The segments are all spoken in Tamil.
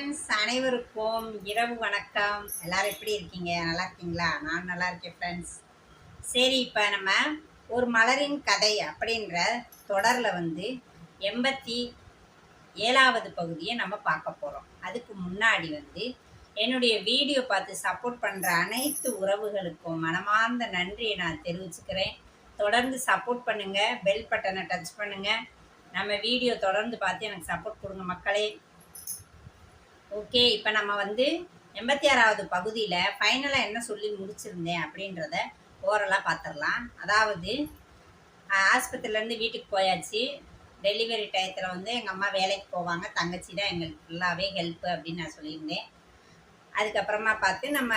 ஃப்ரெண்ட்ஸ் அனைவருக்கும் இரவு வணக்கம். எல்லோரும் எப்படி இருக்கீங்க? நல்லா இருக்கீங்களா? நான் நல்லா இருக்கேன் ஃப்ரெண்ட்ஸ். சரி இப்போ நம்ம ஒரு மலரின் கதை அப்படின்ற தொடரில் வந்து எண்பத்தி ஏழாவது பகுதியை நம்ம பார்க்க போகிறோம் அதுக்கு முன்னாடி வந்து என்னுடைய வீடியோ பார்த்து சப்போர்ட் பண்ணுற அனைத்து உறவுகளுக்கும் மனமார்ந்த நன்றியை நான் தெரிவிச்சுக்கிறேன். தொடர்ந்து சப்போர்ட் பண்ணுங்கள் பெல் பட்டனை டச் பண்ணுங்கள் நம்ம வீடியோ தொடர்ந்து பார்த்து எனக்கு சப்போர்ட் கொடுங்க மக்களே. ஓகே இப்போ நம்ம வந்து எண்பத்தி ஆறாவது பகுதியில் ஃபைனலாக என்ன சொல்லி முடிச்சிருந்தேன் அப்படின்றத ஓரலாக பார்த்துடலாம் அதாவது ஆஸ்பத்திரிலேருந்து வீட்டுக்கு போயாச்சு. டெலிவரி டயத்தில் வந்து எங்கள் அம்மா வேலைக்கு போவாங்க. தங்கச்சி தான் எங்களுக்கு ஃபுல்லாகவே ஹெல்ப்பு அப்படின்னு நான் சொல்லியிருந்தேன். அதுக்கப்புறமா பார்த்து நம்ம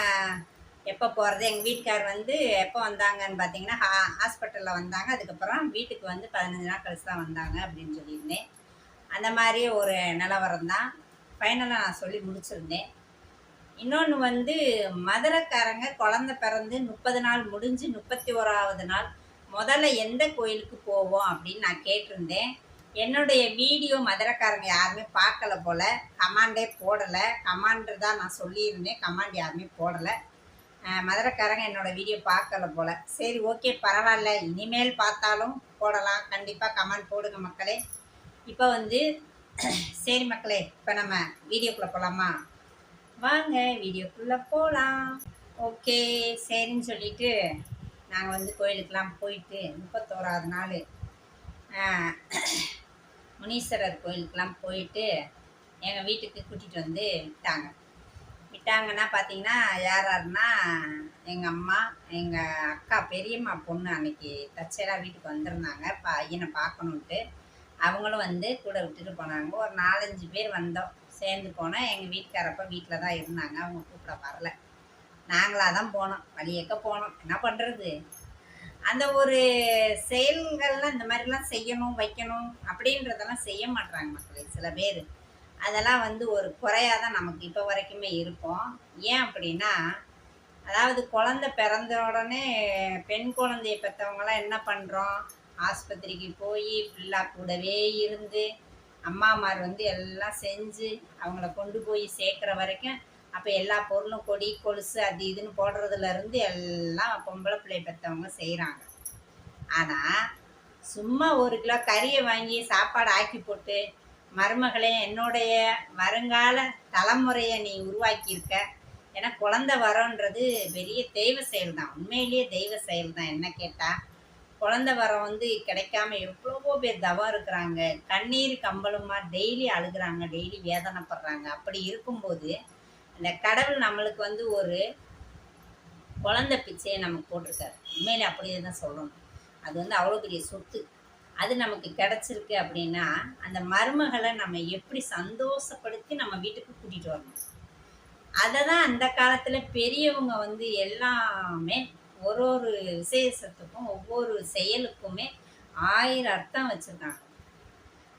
எப்போ போகிறது எங்கள் வீட்டுக்கார் வந்து எப்போ வந்தாங்கன்னு பார்த்தீங்கன்னா ஹா ஹாஸ்பிட்டலில் வந்தாங்க. அதுக்கப்புறம் வீட்டுக்கு வந்து பதினஞ்சு நாள் கழிச்சு தான் வந்தாங்க அப்படின்னு சொல்லியிருந்தேன். அந்த மாதிரி ஒரு நிலவரம் தான். ஃபைனலாக நான் சொல்லி முடிச்சிருந்தேன். இன்னொன்று வந்து மதுரைக்காரங்க குழந்த பிறந்து முப்பது நாள் முடிஞ்சு முப்பத்தி ஓராவது நாள் முதல்ல எந்த கோயிலுக்கு போவோம் அப்படின்னு நான் கேட்டிருந்தேன். என்னுடைய வீடியோ மதுரைக்காரங்க யாருமே பார்க்கல போல். கமாண்டே போடலை. கமாண்டு தான் நான் சொல்லியிருந்தேன். கமாண்ட் யாருமே போடலை. மதுரக்காரங்க மதுரைக்காரங்க என்னோடய வீடியோ பார்க்கல போல். சரி ஓகே பரவாயில்ல. இனிமேல் பார்த்தாலும் போடலாம். கண்டிப்பாக கமெண்ட் போடுங்க மக்களே. இப்போ வந்து சரி மக்களே இப்போ நம்ம வீடியோக்குள்ளே போகலாமா வாங்க வீடியோக்குள்ளே போகலாம் ஓகே சரின்னு சொல்லிட்டு நாங்கள் வந்து கோயிலுக்கெலாம் போயிட்டு முப்பத்தோராது நாள் முனீஸ்வரர் கோயிலுக்கெலாம் போயிட்டு எங்கள் வீட்டுக்கு கூட்டிகிட்டு வந்து விட்டாங்க. விட்டாங்கன்னா பார்த்தீங்கன்னா யார் யாருன்னா எங்கள் அம்மா எங்கள் அக்கா பெரியம்மா பொண்ணு அன்னைக்கு தச்சரா வீட்டுக்கு வந்திருந்தாங்க. பையனை பார்க்கணுன்ட்டு. அவங்களும் வந்து கூட விட்டுட்டு போனாங்க. ஒரு நாலஞ்சு பேர் வந்தோம். சேர்ந்து போனால் எங்கள் வீட்டுக்காரப்ப வீட்டில் தான் இருந்தாங்க. அவங்க கூப்பிட வரல. நாங்களாக தான் போனோம். வழியக்க போனோம். என்ன பண்ணுறது அந்த ஒரு செயல்கள்லாம் இந்த மாதிரிலாம் செய்யணும் வைக்கணும் அப்படின்றதெல்லாம் செய்ய மாட்டுறாங்க மக்களே சில பேர். அதெல்லாம் வந்து ஒரு குறையாக தான் நமக்கு இப்போ வரைக்குமே இருக்கும். ஏன் அப்படின்னா அதாவது குழந்த பிறந்த உடனே பெண் குழந்தைய பெற்றவங்களாம் என்ன பண்ணுறோம் ஆஸ்பத்திரிக்கு போய் ஃபுல்லாக கூடவே இருந்து அம்மாமார் வந்து எல்லாம் செஞ்சு அவங்கள கொண்டு போய் சேர்க்குற வரைக்கும் அப்போ எல்லா பொருளும் கொடி கொலுசு அது இதுன்னு போடுறதுலேருந்து எல்லாம் பொம்பளை பிள்ளை பெற்றவங்க செய்கிறாங்க ஆனால் சும்மா ஒரு கிலோ கறியை வாங்கி சாப்பாடு ஆக்கி போட்டு மருமகளே என்னுடைய வருங்கால தலைமுறையை நீ உருவாக்கியிருக்க. ஏன்னா குழந்தை வரோன்றது பெரிய தெய்வ செயல் தான் உண்மையிலேயே தெய்வ செயல் தான் என்ன கேட்டால் குழந்தை வரம் வந்து கிடைக்காம எவ்வளவோ பேர் தவம் இருக்கிறாங்க. கண்ணீர் கம்பளுமா டெய்லி அழுகுறாங்க டெய்லி வேதனைப்படுறாங்க. அப்படி இருக்கும்போது அந்த கடவுள் நம்மளுக்கு வந்து ஒரு குழந்தை பிச்சையை நமக்கு போட்டிருக்காரு. உண்மையில அப்படியே தான் சொல்லணும். அது வந்து அவ்வளோ பெரிய சொத்து. அது நமக்கு கிடச்சிருக்கு அப்படின்னா அந்த மருமகளை நம்ம எப்படி சந்தோஷப்படுத்தி நம்ம வீட்டுக்கு கூட்டிகிட்டு வரணும்? அதை தான் அந்த காலத்தில் பெரியவங்க வந்து எல்லாமே ஒரு ஒரு விசேஷத்துக்கும் ஒவ்வொரு செயலுக்குமே ஆயிரம் அர்த்தம் வச்சுருக்காங்க.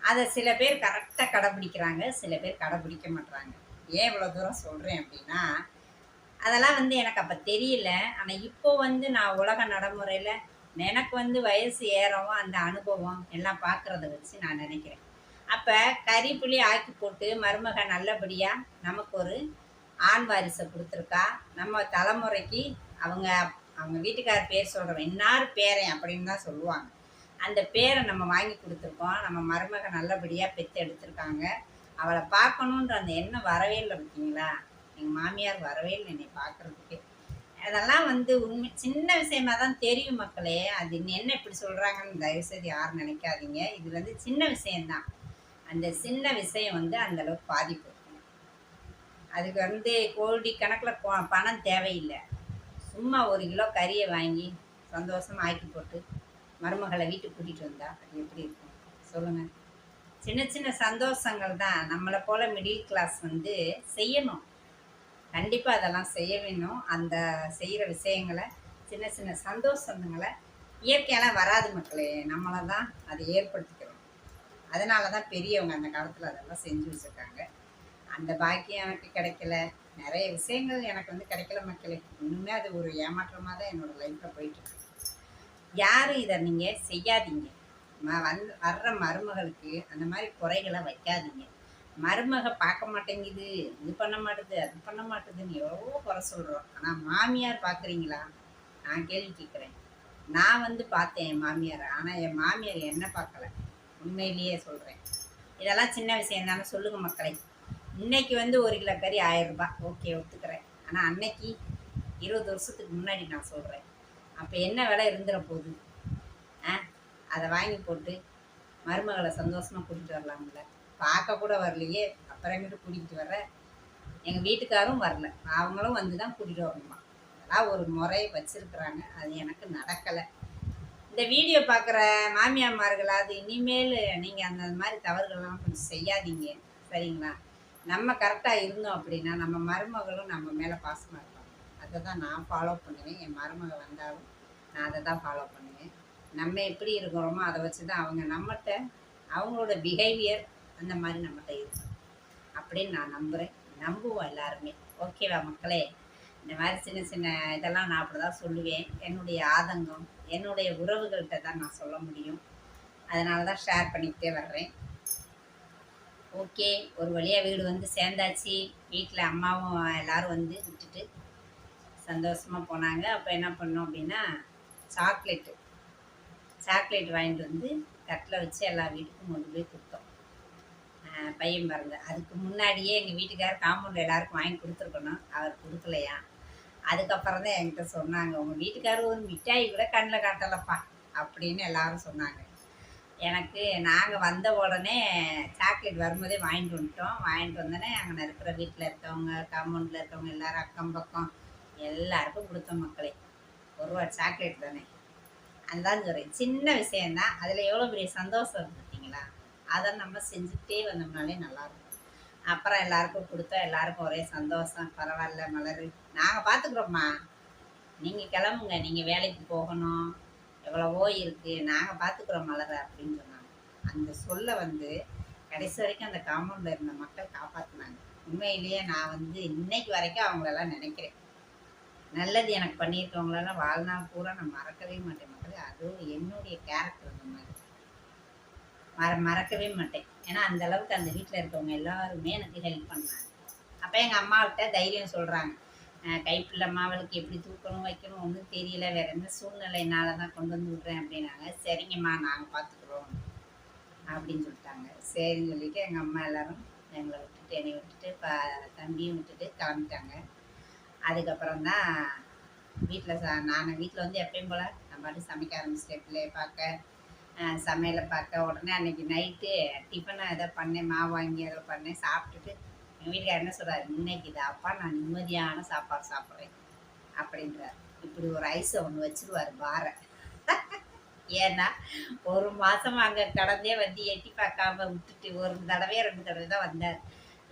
அதை சில பேர் கரெக்டாக கடைப்பிடிக்கிறாங்க சில பேர் கடைப்பிடிக்க மாட்றாங்க. ஏன் இவ்வளோ தூரம் சொல்கிறேன் அப்படின்னா அதெல்லாம் வந்து எனக்கு அப்போ தெரியல. ஆனால் இப்போ வந்து நான் உலக நடைமுறையில் எனக்கு வந்து வயசு ஏறவும் அந்த அனுபவம் எல்லாம் பார்க்குறத வச்சு நான் நினைக்கிறேன். அப்போ கறி புளி ஆக்கி போட்டு மருமக நல்லபடியாக நமக்கு ஒரு ஆண் வாரிசை கொடுத்துருக்கா. நம்ம தலைமுறைக்கு அவங்க அவங்க வீட்டுக்கார் பேர் சொல்கிறவன் இன்னார் பேரன் அப்படின்னு தான் சொல்லுவாங்க. அந்த பேரை நம்ம வாங்கி கொடுத்துருக்கோம். நம்ம மருமக நல்லபடியாக பெற்று எடுத்திருக்காங்க. அவளை பார்க்கணுன்ற அந்த எண்ணம் வரவே இல்லை பார்த்தீங்களா? எங்கள் மாமியார் வரவே இல்லை என்னை பார்க்குறதுக்கு. அதெல்லாம் வந்து உண்மை சின்ன விஷயமா தான் தெரியும் மக்களே. அது என்ன இப்படி சொல்கிறாங்கன்னு தயவுசெய்து யாரும் நினைக்காதீங்க. இது வந்து சின்ன விஷயம்தான். அந்த சின்ன விஷயம் வந்து அந்தளவுக்கு பாதிப்பு. அதுக்கு வந்து கோடி கணக்கில் பணம் தேவையில்லை. சும்மா ஒரு கிலோ கறியை வாங்கி சந்தோஷமாக ஆக்கி போட்டு மருமகளை வீட்டுக்கு கூட்டிகிட்டு வந்தா அது எப்படி இருக்கும்? சொல்லுங்கள் சின்ன சின்ன சந்தோஷங்கள் தான் நம்மளை போல் மிடில் கிளாஸ் வந்து செய்யணும். கண்டிப்பாக அதெல்லாம் செய்ய வேணும். அந்த செய்கிற விஷயங்களை சின்ன சின்ன சந்தோஷங்களை இயற்கையெல்லாம் வராது மக்களே. நம்மளை தான் அதை ஏற்படுத்திக்கிறோம் அதனால தான் பெரியவங்க அந்த காலத்தில் அதெல்லாம் செஞ்சு வச்சுருக்காங்க. அந்த பாக்கியம் எனக்கு கிடைக்கல. நிறைய விஷயங்கள் எனக்கு வந்து கிடைக்கல மக்களே. இன்னுமே அது ஒரு ஏமாற்றமாக தான் என்னோடய லைஃப்பில் போயிட்டுருக்கு யாரும் இதை நீங்கள் செய்யாதீங்க. ம வந்து வர்ற மருமகளுக்கு அந்த மாதிரி குறைகளை வைக்காதீங்க. மருமக பார்க்க மாட்டேங்குது. இது பண்ண மாட்டுது அது பண்ண மாட்டுதுன்னு எவ்வளோ குறை சொல்கிறோம் ஆனால் மாமியார் பார்க்குறீங்களா? நான் கேள்வி கேட்குறேன். நான் வந்து பார்த்தேன் என் மாமியாரை. ஆனால் என் மாமியார் என்ன பார்க்கல. உண்மையிலேயே சொல்கிறேன் இதெல்லாம் சின்ன விஷயம் தானே. சொல்லுங்கள் மக்களை. இன்னைக்கு வந்து ஒரு கிலோ கறி ஆயிரம் ரூபாய். ஓகே ஒத்துக்கிறேன். ஆனால் அன்னைக்கு இருபது வருஷத்துக்கு முன்னாடி நான் சொல்கிறேன் அப்போ என்ன விலை இருந்துட போகுது ஆ அதை வாங்கி போட்டு மருமகளை சந்தோஷமாக கூட்டிகிட்டு வரலாம்ல. பார்க்க கூட வரலையே அப்புறமேட்டு கூட்டிகிட்டு வர எங்கள் வீட்டுக்காரும் வரல. அவங்களும் வந்து தான் கூட்டிகிட்டு வரணுமா? அதெல்லாம் ஒரு முறையை வச்சுருக்குறாங்க. அது எனக்கு நடக்கலை. இந்த வீடியோ பார்க்குற மாமியார்மார்களாவது இனிமேல் நீங்கள் அந்த மாதிரி தவறுகள்லாம் கொஞ்சம் செய்யாதீங்க. சரிங்களா? நம்ம கரெக்டாக இருந்தோம் அப்படின்னா நம்ம மருமகளும் நம்ம மேலே பாசமாக இருப்பாங்க. அதை தான் நான் ஃபாலோ பண்ணுவேன். என் மருமக வந்தாலும் நான் அதை தான் ஃபாலோ பண்ணுவேன். நம்ம எப்படி இருக்கிறோமோ அதை வச்சு தான் அவங்க நம்மகிட்ட அவங்களோட பிஹேவியர் அந்த மாதிரி நம்மகிட்ட இருக்கும். அப்படின்னு நான் நம்புகிறேன் நம்புவோம் எல்லாருமே. ஓகேவா மக்களே? இந்த மாதிரி சின்ன சின்ன இதெல்லாம் நான் அப்படி தான் சொல்லுவேன். என்னுடைய ஆதங்கம் என்னுடைய உறவுகள்கிட்ட தான் நான் சொல்ல முடியும். அதனால தான் ஷேர் பண்ணிக்கிட்டே வர்றேன். ஓகே ஒரு வழியாக வீடு வந்து சேர்ந்தாச்சு. வீட்டில் அம்மாவும் எல்லாரும் வந்து விட்டுட்டு சந்தோஷமாக போனாங்க. அப்போ என்ன பண்ணோம் அப்படின்னா சாக்லேட்டு சாக்லேட் வாங்கிட்டு வந்து தட்டில் வச்சு எல்லா வீட்டுக்கும் கொண்டு போய் கொடுத்தோம். பையன் பிறந்த அதுக்கு முன்னாடியே எங்கள் வீட்டுக்காரர் காம்பவுண்ட் எல்லாருக்கும் வாங்கி கொடுத்துருக்கணும். அவர் கொடுக்கலையா? அதுக்கப்புறம் தான் என்கிட்ட சொன்னாங்க. உங்கள் வீட்டுக்காரர் ஒரு மிட்டாய் கூட கண்ணில் காட்டலப்பா அப்படின்னு எல்லாரும் சொன்னாங்க. எனக்கு நாங்கள் வந்த உடனே சாக்லேட் வரும்போதே வாங்கிட்டு வந்துட்டோம். வாங்கிட்டு வந்தோடனே அங்கே இருக்கிற வீட்டில் இருக்கவங்க காம்பவுண்டில் இருக்கவங்க எல்லோரும் அக்கம் பக்கம் எல்லாருக்கும் கொடுத்தோம் மக்களே. ஒரு ரூபா சாக்லேட் தானே. அதுதான் சொல்கிறேன் சின்ன விஷயந்தான் அதில் எவ்வளோ பெரிய சந்தோஷம் இருக்கு பார்த்தீங்களா? அதை நம்ம செஞ்சுக்கிட்டே வந்தோம்னாலே நல்லாயிருக்கும். அப்புறம் எல்லாருக்கும் கொடுத்தா எல்லாருக்கும் ஒரே சந்தோஷம். பரவாயில்ல மலர். நாங்கள் பார்த்துக்குறோம்மா. நீங்கள் கிளம்புங்க. நீங்கள் வேலைக்கு போகணும். எவ்வளவோ இருக்குது நாங்கள் பார்த்துக்குறோம் மலரை அப்படின்னு சொன்னாங்க. அந்த சொல்ல வந்து கடைசி வரைக்கும் அந்த காம்பவுண்டில் இருந்த மக்கள் காப்பாற்றினாங்க உண்மையிலேயே நான் வந்து இன்னைக்கு வரைக்கும் அவங்களெல்லாம் நினைக்கிறேன். நல்லது எனக்கு பண்ணியிருக்கவங்களெல்லாம் வாழ்நாள் பூரா நான் மறக்கவே மாட்டேன் மக்களே. அதுவும் என்னுடைய கேரக்டர் அந்த மாதிரி. மற மறக்கவே மாட்டேன். ஏன்னா அந்த அளவுக்கு அந்த வீட்டில் இருக்கவங்க எல்லாருமே எனக்கு ஹெல்ப் பண்ணாங்க அப்போ எங்கள் அம்மாவிட்ட தைரியம் சொல்கிறாங்க கைப்பிள்ளை மாவளுக்கு எப்படி தூக்கணும் வைக்கணும் ஒன்றும் தெரியல. வேற எந்த சூழ்நிலையினால தான் கொண்டு வந்து விட்றேன் அப்படின்னாங்க. சரிங்கம்மா நாங்கள் பார்த்துக்குறோம் அப்படின்னு சொல்லிட்டாங்க. சரின்னு சொல்லிட்டு எங்கள் அம்மா எல்லாரும் எங்களை விட்டுட்டு என்னை விட்டுட்டு ப தம்பியும் விட்டுட்டு கிளம்பிட்டாங்க. அதுக்கப்புறம் தான் வீட்டில் ச நான் வீட்டில் வந்து எப்பயும் போல் நம்ம பாட்டு சமைக்க ஆரம்பிச்சிட்டேன். பிள்ளைய பார்க்க சமையலை பார்க்க. உடனே அன்னைக்கு நைட்டு டிஃபனை ஏதோ பண்ணேன். மாவு வாங்கி ஏதோ பண்ணேன். சாப்பிட்டுட்டு எங்கள் வீட்டுக்காரர் என்ன சொல்கிறார் இன்னைக்கு இது அப்பா நான் நிம்மதியான சாப்பாடு சாப்பிட்றேன். அப்படின்றார். இப்படி ஒரு ஐஸை ஒன்று வச்சுருவார் பாரை ஏன்னா ஒரு மாதம் அங்கே கடந்தே வந்து எட்டி பார்க்காம விட்டுட்டு ஒரு தடவையே ரெண்டு தடவை தான் வந்தார்.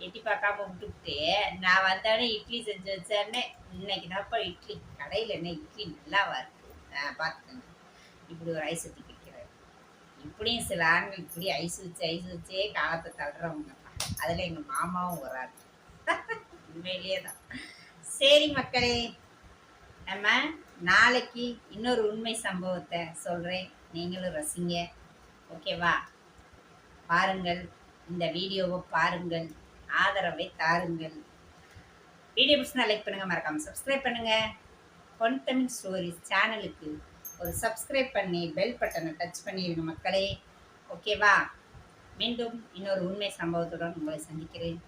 எட்டி பார்க்காம விட்டுவிட்டு நான் வந்தோடனே இட்லி செஞ்சு வச்சேன்னே இன்னைக்கு தான்ப்பா இட்லி. கடையில் என்ன இட்லி நல்லாவா இருக்கு? பார்த்துக்கங்க. இப்படி ஒரு ஐஸ் ஊற்றி வைக்கிறார். இப்படியும் சில ஆண்கள் இப்படி ஐஸ் வச்சு ஐஸ் வச்சே காலத்தை தள்ளுறவங்க. அதில் எங்கள் மாமாவும் ஒரு ஆள் உண்மையிலேயே தான் சரி மக்களே நம்ம நாளைக்கு இன்னொரு உண்மை சம்பவத்தை சொல்கிறேன் நீங்களும் ரசிங்க. ஓகேவா? பாருங்கள் இந்த வீடியோவை பாருங்கள் ஆதரவை தாருங்கள். வீடியோ பிடிச்சா லைக் பண்ணுங்கள் மறக்காமல் சப்ஸ்கிரைப் பண்ணுங்கள் பொன் தமிழ் ஸ்டோரிஸ் சேனலுக்கு ஒரு சப்ஸ்கிரைப் பண்ணி பெல் பட்டனை டச் பண்ணிடுங்க மக்களே. ஓகேவா? மீண்டும் இன்னொரு உண்மை சம்பவத்துடன் உங்களை சந்திக்கிறேன்.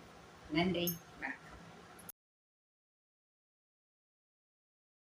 நன்றி.